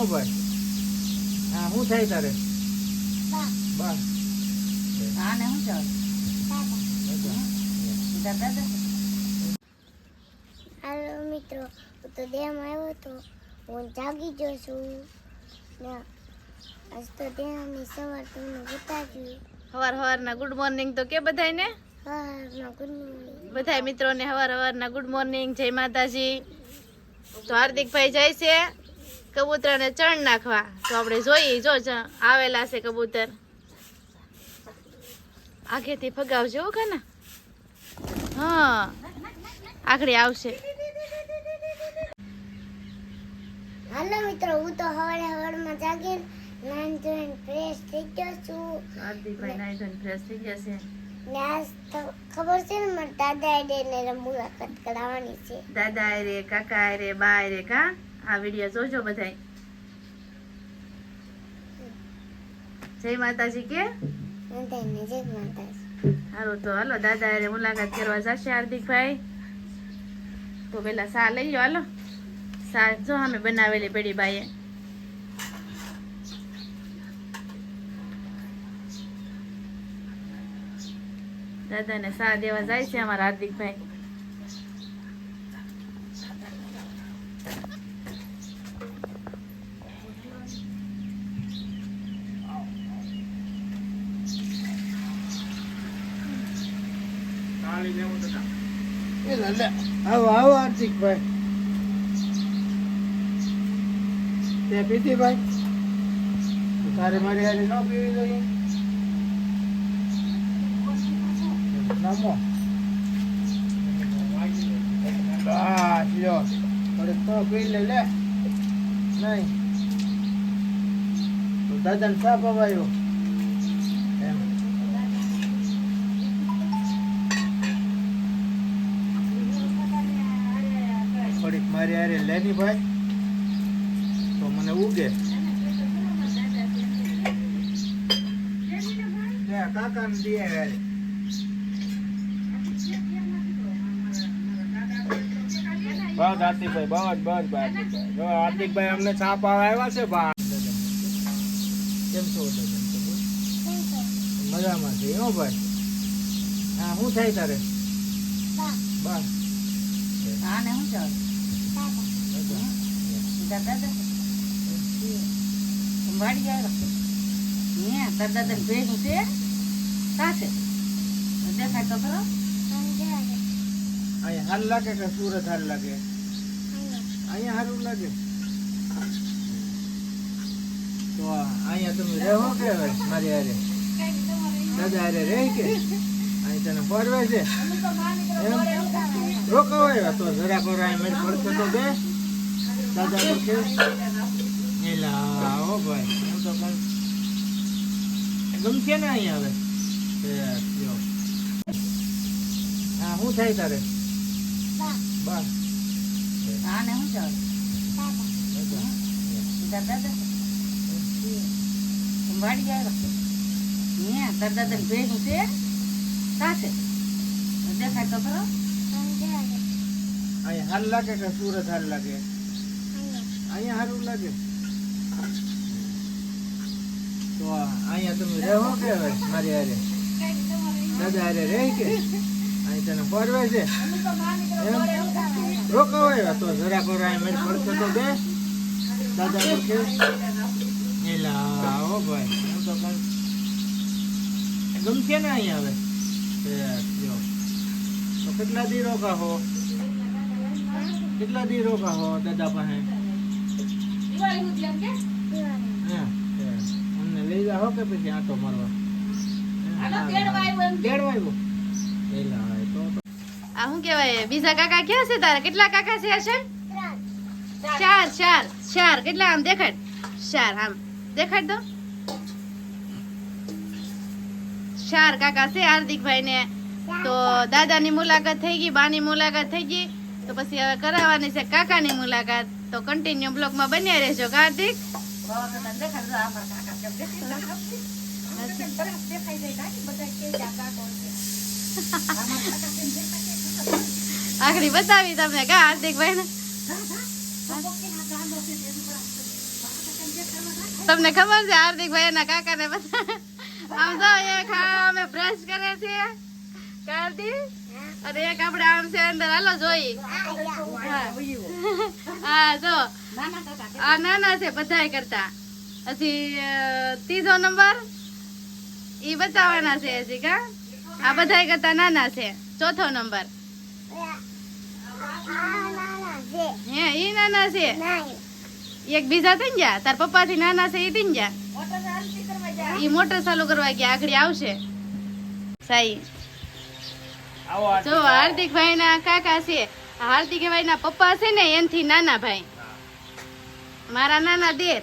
હો ભાઈ. હા શું થાય તારે? હા ને શું ચાલ દાદા હાલો મિત્રો હું તો ડેમ આવ્યો તો હું જાગી ગયો છું. ને આજ તો ડેમની સવાર તમને બતાવ્યું હવાર સવારના ગુડ મોર્નિંગ તો કે બધાયને? સવારમાં ગુડ મોર્નિંગ બધાય મિત્રોને હવાર હવારના ગુડ મોર્નિંગ જય માતાજી. તો હાર્દિકભાઈ જાય છે. કબૂતરને ચણ નાખવા. તો આપણે જોઈએ જો આવેલા છે કબૂતર. આગેથી ફગાવજો હો કાના હા આખડી આવશે. હાલો મિત્રો હું તો હવારે હવારમાં જાગીને નાન ધોઈને ફ્રેશ થઈ ગયો છું. હાર્દિકભાઈ નાઈ ધોઈને ફ્રેશ થઈ જશે ને આજ તો ખબર છે ને મારા દાદા એને મુલાકાત કરાવવાની છે. દાદા રે કાકા રે બા રે કા? આ વીડિયો જોજો બધાય. જય માતાજી કે? સારું તો હાલો દાદા મુલાકાત કરવા જશે હાર્દિકભાઈ. તો પેલા સા લઈ લો હાલો. સા જો અમે બનાવેલી પેઢી બાઈએ. દાદાને સા દેવા જાય છે અમારા હાર્દિકભાઈ. આવો આવો હાર્દિકભાઈ. તે પીધી ભાઈ તારે મારી હારે ન પીવી જોઈએ? નમો. બસ, લ્યો. થોડીક તો પી લે લે. નહીં. દાદાને સાપ અવાયો. થોડીક મારી હારે લેની ભાઈ. તો મને ઉગે. કાકા ને દે હારે. બસ હાર્દિકભાઈ બસ બસ હાર્દિકભાઈ. જો હાર્દિકભાઈ અમને છાપ આવ્યા છે બા. કેમ છો મજામાં છે હો ભાઈ. હા શું થાય તારે? બસ આને શું ચાલ દાદા? સંભાળી તાર દાદા ભેગું છે? સાચે દેખાય તો ખરો? અહીંયા હાલ લાગે કે સુરત હાલ લાગે? અહીંયા સારું લાગે? તો અહીંયા તમે રહો કે મારી હારે. દાદા હારે રહે કે? અહીં તને ફરવે છે? એમ? રોકાવાય તો જરા પર અહીં મેળ પડશે તો બે. દાદા તો કે એલા હો ભાઈ હું તો પણ ગમશે ને અહીંયા હવે જો. હા શું થાય તારે બસ ને શું ચાલ દાદા સંભાળી જાય ને તાર દાદા ભેગું છે સાચે દેખાય તો ખરો હાલ લાગે કે સુરત હાલ લાગે અહીંયા સારું લાગે. તો અહીંયા તમે રહો. કે હવે મારી હારે. દાદા હારે રહે કે? અહીં તને પરવે છે. એમ? રોકાવાય તો જરા કરો અહીં મેળ પડતો તો બે. દાદા તો કે એલા હો ભાઈ હું તો ગમશે ને અહીંયા હવે? તે જો. તો કેટલા દી રોકા હો કેટલા દી રોકા હો દાદા પાસે? હા, અમને લઈ જાઓ કે પછી આટો મારવા? એલા તો આ શું કહેવાય? બીજા કાકા ક્યાં છે તારા? કેટલા કાકા છે આ છે? ચાર. ચાર ચાર કેટલા આમ દેખાડ. ચાર આમ. દેખાડ દો. ચાર કાકા છે હાર્દિકભાઈ ને તો દાદાની મુલાકાત થઈ ગઈ બાની મુલાકાત થઈ ગઈ. તો પછી હવે કરાવવાની છે કાકાની મુલાકાત. તો કન્ટિન્યુ બ્લોગમાં બન્યા રહેજો, કાર્તિક. હાર્દિક આખરી બતાવી તમને, કા હાર્દિકભાઈ ને તમને ખબર છે હાર્દિકભાઈ એના કાકા ને અમે બ્રશ કરે છે કાર્તિક, અને એક આપણે આમ છે અંદર, હાલો, જોઈ. હા જો. નાના આ નાના છે બધા કરતા. પછી ત્રીજો નંબર ઈ બતાવવાના છે હજી કા? આ બધા કરતા નાના છે. ચોથો નંબર. આ નાના છે હે ઈ નાના છે? એક બીજા થઈ ગયા? તાર પપ્પા થી નાના છે ઈ થઈ ગયા? ઈ મોટર ચાલુ કરવા ગયા આગળ આવશે. સાઈ. જો હાર્દિક જો હાર્દિકભાઈ ના કાકા છે. હાર્દિકભાઈ ના પપ્પા છે ને એનથી નાના ભાઈ. મારા નાના દેર.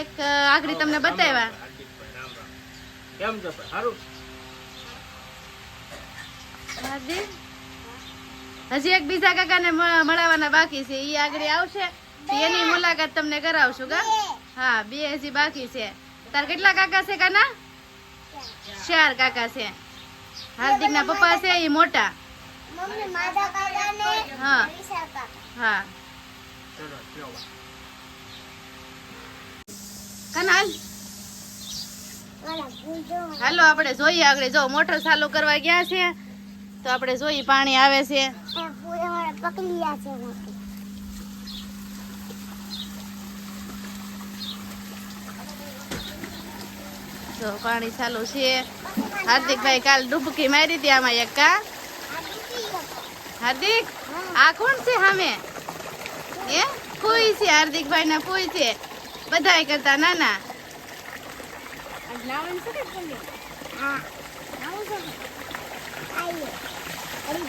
એક આગળ તમને બતાવ્યા. કેમ છો સારું? હાર્દિક? હજી એક બીજા કાકાને મળવાના બાકી છે. એ આગળ આવશે. એની મુલાકાત તમને કરાવશું કા? હા બે હજી બાકી છે. તાર કેટલા કાકા છે કાના? ચાર કાકા છે. હાર્દિક ના પપ્પા છે એ મોટા. મમ્મી માધા કાકા ને હા હા. ચલો ચલો કાના હાલ. આપણે જોઈએ આગળ. જો મોટર ચાલુ કરવા ગયા છે તો આપણે જોઈએ પાણી આવે છે. જો પાણી ચાલુ છે. હાર્દિકભાઈ કાલ ડૂબકી મારી હતી આમાં એક કા. હાર્દિક આ કોણ છે સામે? એ કોઈ છે હાર્દિકભાઈ ના કોઈ છે? બધાય કરતા ને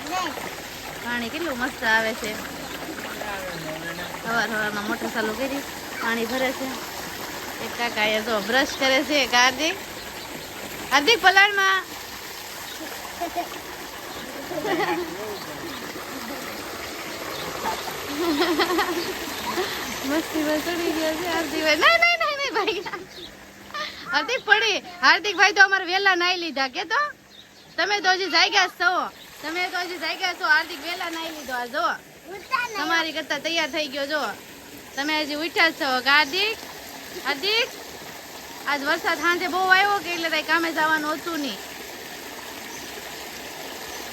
બ્રેડ પાણી કેટલું મસ્ત આવે છે. સવાર સવારમાં મોટર ચાલુ કરી પાણી ભરે છે. એક કાકા એ તો બ્રશ કરે છે એક હાર્દિક. હાર્દિક પલાળમાં. મસ્તી માં ચડી ગયો છે હાર્દિકભાઈ નહીં નહીં નહીં નહીં ભાઈ હાર્દિક પડી. હાર્દિકભાઈ તો અમારે વેલા નાઈ લીધા. કે તો? તમે તો હજી જાગ્યા છો. તમે તો હજી જાગ્યા છો. હાર્દિક વેલા નાઈ લીધો આ, જો. તમારી કરતા તૈયાર થઈ ગયો, જો. તમે હજી ઉઠ્યા છો. હાર્દિક? હાર્દિક? આજ વરસાદ સાંજે બહુ આવ્યો કે એટલે કઈ કામે જવાનું હતું નહીં.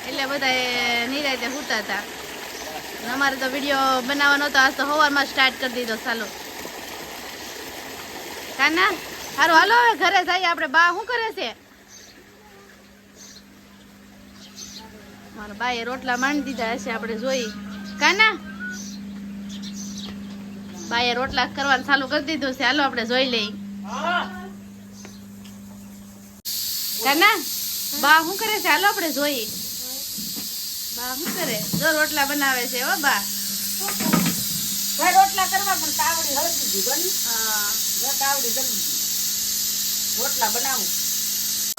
એટલે બધા નિરાતે સૂતા હતા. અમારે તો વીડિયો બનાવવાનો હતો. આજ તો સવારમાં સ્ટાર્ટ કરી દીધો. ચાલો. કાના સારું હાલો, હવે ઘરે જઈએ આપણે. બા શું કરે છે? મારા બાએ રોટલા માંડી દીધા હશે, આપણે જોઈ. કાના? બાએ રોટલા કરવાનું ચાલુ કરી દીધું છે. હાલો, આપણે જોઈ લઈ કાના, બા શું કરે છે? હાલો, આપણે જોઈ. બા શું કરે? જો રોટલા બનાવે છે હો બા. ભાઈ રોટલા કરવા પણ તાવડી હળદી દીધો ને હા. તાવડી જમી રોટલા બનાવું.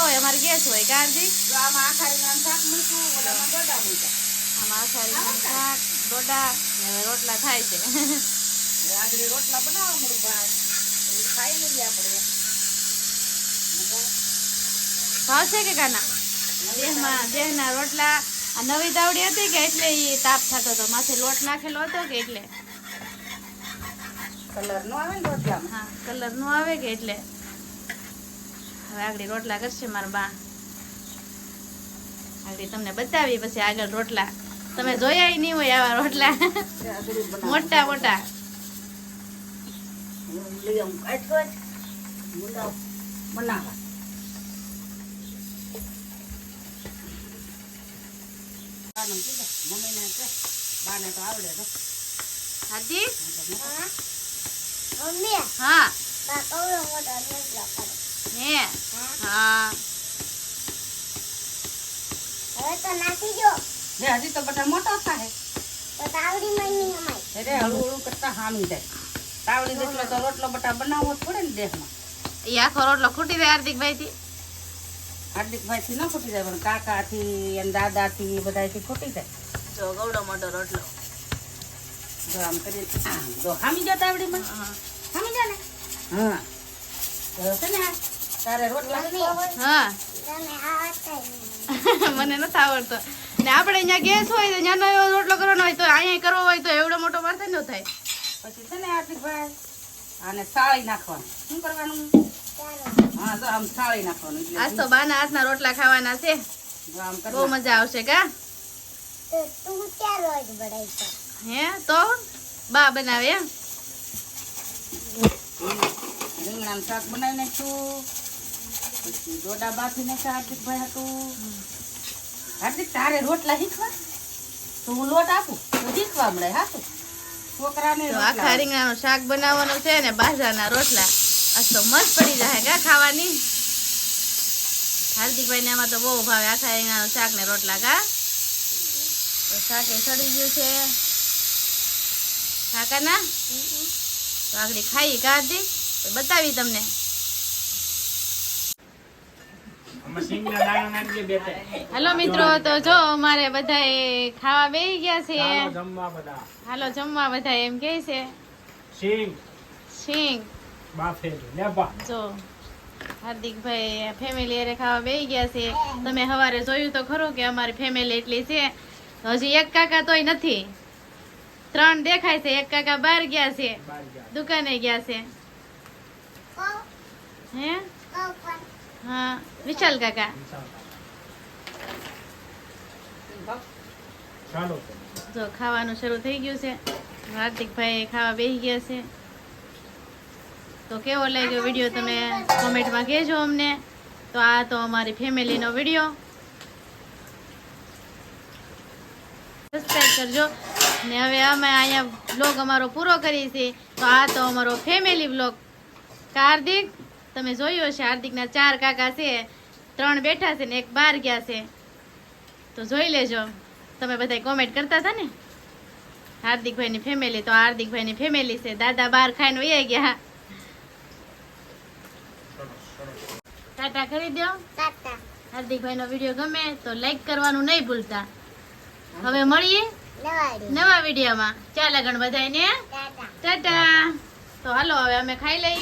હોય અમારે ગેસ હોય કારજી. તો આમાં આખારીનું શાક મૂક્યું ઓલામાં દોડા મૂક્યા. આમાં આસારીનું શાક ડોડા ને રોટલા થાય છે. આગળ રોટલા બનાવવા મળું ભાઈ. ખાઈ લઈએ આપણે. ભાવશે કે કાના? દેહમાં દેહના રોટલા આ નવી દાવડી હતી કે એટલે એ તાપ થતો હતો. માથે લોટ નાખેલો હતો કે એટલે? કલર નો આવે ને રોટલામાં? હા કલર નો આવે કે એટલે? હવે આગળ રોટલા કરશે મારા બા. આગળ તમને બતાવી પછી આગળ રોટલા. તમે જોયા નહીં હોય આવા રોટલા. બનાવ મોટા. મોટા લઈ બાનું કીધું. મમ્મીને કે બાને તો આવડે તો. હાજી? મમ્મી. હા. બા મોટો રોટલો કરે હે? હા. હા. હવે તો નાખી જો. ને હજી તો બધા મોટો થાય તો તાવડી મમ્મી અમાય અરે હળું હળું કરતા હામી જાય. તાવડી જેટલો તો રોટલો બટા બનાવવો પડે ને દેહમાં. એ આખો રોટલો ખૂટી જાય હાર્દિકભાઈ થી હાર્દિકભાઈ થી ન ખૂટી જાય પણ કાકા થી અને દાદા થી બધા થી ફૂટી જાય. જો ગવડો મોટો રોટલો. જો આમ કરી જો હામી જા તાવડીમાં હા. હામી જા ને હા. તો છે ને તારે રોટલા હા. મને નથી આવડતો. ને આપણે અહીંયા ગેસ હોય તો ત્યાંનો એવો રોટલો કરવાનો હોય તો અહીંયા કરવો હોય તો એવડો મોટો મારતે ન થાય. પછી છે ને હાર્દિકભાઈ આને સાળી નાખવાનું. શું કરવાનું? હા તો આમ સાળી નાખવાનું આજ તો બાના હાથના રોટલા ખાવાના છે. જો આમ કરી બહુ મજા આવશે કા? તું ક્યાં રોજ બળાઈ હે તો બા બનાવે રીંગણાનું શાક બનાવી નાખ્યું. પછી ડોડા બાફી નાખ્યા હાર્દિકભાઈ હતું હાર્દિક તારે રોટલા શીખવા? તો હું લોટ આપું તો શીખવા મળે હા તું છોકરાને તો આખા રીંગણાનું શાક બનાવવાનું છે ને બાજરાના રોટલા. આજ તો મસ્ત પડી જાય કા ખાવાની? હાર્દિકભાઈ ને આમાં તો બહુ ભાવે. આખા રીંગણાનું શાક ને રોટલા કા? તો શાક એ સડી ગયું છે. કાકાના તો આગળ ખાઈ કા તો બતાવી તમને. હાલો મિત્રો તો જો અમારે બધાએ ખાવા બેસી ગયા છે. બધા. હાલો જમવા બધા એમ કે છે. સિંગ. સિંગ. જો હાર્દિકભાઈ ફેમિલી અરે ખાવા બેસી ગયા છે. તમે સવારે જોયું તો ખરું કે અમારી ફેમિલી એટલી છે. હજી એક કાકા તોય નથી. ત્રણ દેખાય છે. એક કાકા બહાર ગયા છે. દુકાને ગયા છે. હે? હા વિશાલ કાકા. જો ખાવાનું શરૂ થઈ ગયું છે. હાર્દિકભાઈ ખાવા બેસી ગયા છે. તો કેવો લાગ્યો વીડિયો તમે કોમેન્ટમાં કહેજો અમને. તો આ તો અમારી ફેમિલીનો વીડિયો. સબસ્ક્રાઈબ કરજો. ને હવે અમે અહીંયા બ્લોગ અમારો પૂરો કરીએ છીએ. તો આ તો અમારો ફેમિલી બ્લોગ હાર્દિક, તમે જોયું હશે, હાર્દિકના ચાર કાકા છે. ત્રણ બેઠા છે ને એક બહાર ગયા છે. તો જોઈ લેજો. તમે બધા કોમેન્ટ કરતા હતા ને? હાર્દિકભાઈની ફેમિલી તો હાર્દિકભાઈની ફેમિલી છે. દાદા બહાર ખાઈને વૈયા ગયા. ટાટા કરી દો. હાર્દિકભાઈ નો વીડિયો ગમે તો લાઈક કરવાનું નહીં ભૂલતા. હવે મળીએ નવા વિડીયોમાં. ચાલ આગળ બધાને ને ટાટા. તો હાલો હવે અમે ખાઈ લઈ.